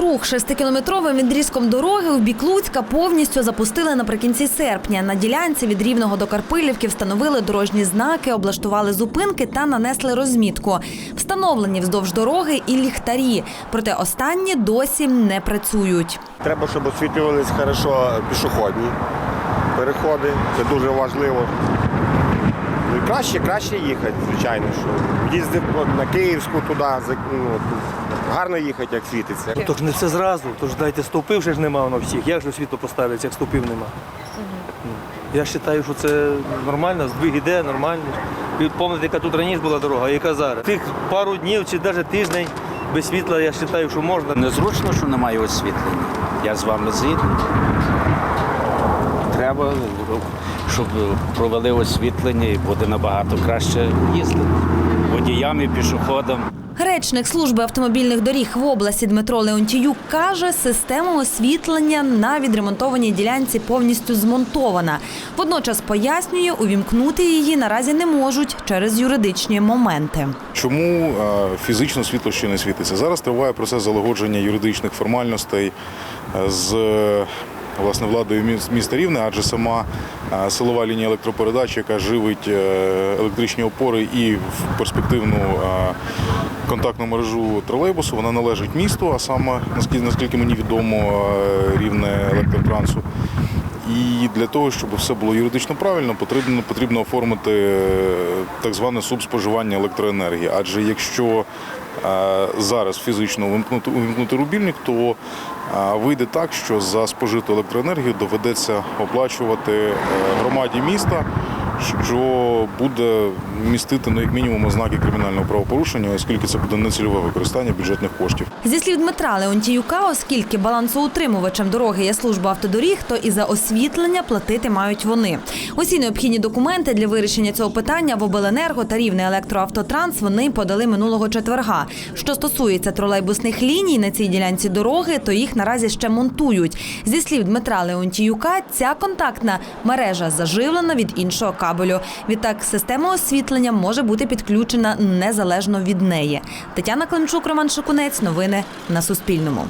Рух шестикілометровим відрізком дороги у бік Луцька повністю запустили наприкінці серпня. На ділянці від Рівного до Карпилівки встановили дорожні знаки, облаштували зупинки та нанесли розмітку. Встановлені вздовж дороги і ліхтарі, проте останні досі не працюють. Треба, щоб освітлювалися хорошо пішохідні переходи. Це дуже важливо. Ну краще, краще їхати, звичайно. Що їздив на Київську туди, ну, гарно їхати, як світиться. Ну, Тож не все зразу, тож дайте стовпив ще ж нема воно всіх. Як же світло поставиться, як стовпив нема? Ну, Я вважаю, що це нормально, здвиг іде, нормально. Пам'ятаєте, яка тут раніше була дорога, а яка зараз? Тих пару днів чи навіть тиждень без світла, я вважаю, що можна. Незручно, що немає освітлення. Я з вами згідний. Треба, щоб провели освітлення і буде набагато краще їздити. Водіям і пішоходам. Речник служби автомобільних доріг в області Дмитро Леонтіюк каже, система освітлення на відремонтованій ділянці повністю змонтована. Водночас пояснює, увімкнути її наразі не можуть через юридичні моменти. Чому е, фізично світло ще не світиться? Зараз триває процес залагодження юридичних формальностей з власне владою міста Рівне, адже сама е, силова лінія електропередач, яка живить е, електричні опори і в перспективну е, контактну мережу тролейбусу, вона належить місту, а саме наскільки, мені відомо, рівне електротрансу. І для того, щоб все було юридично правильно, потрібно, потрібно оформити так зване субспоживання електроенергії. Адже якщо зараз фізично увімкнути, рубільник, то вийде так, що за спожиту електроенергію доведеться оплачувати е, громаді міста, що буде містити ну, як мінімум ознаки кримінального правопорушення, оскільки це буде нецільове використання бюджетних коштів. Зі слів Дмитра Леонтіюка, оскільки балансоутримувачем дороги є служба автодоріг, то і за освітлення платити мають вони. Усі необхідні документи для вирішення цього питання в обленерго та рівне електроавтотранс вони подали минулого четверга. Що стосується тролейбусних ліній на цій ділянці дороги, то їх наразі ще монтують. Зі слів Дмитра Леонтіюка, ця контактна мережа заживлена від іншого кабелю. Відтак, система освітлення може бути підключена незалежно від неї. Тетяна Климчук, Роман Шикунець. Новини на Суспільному.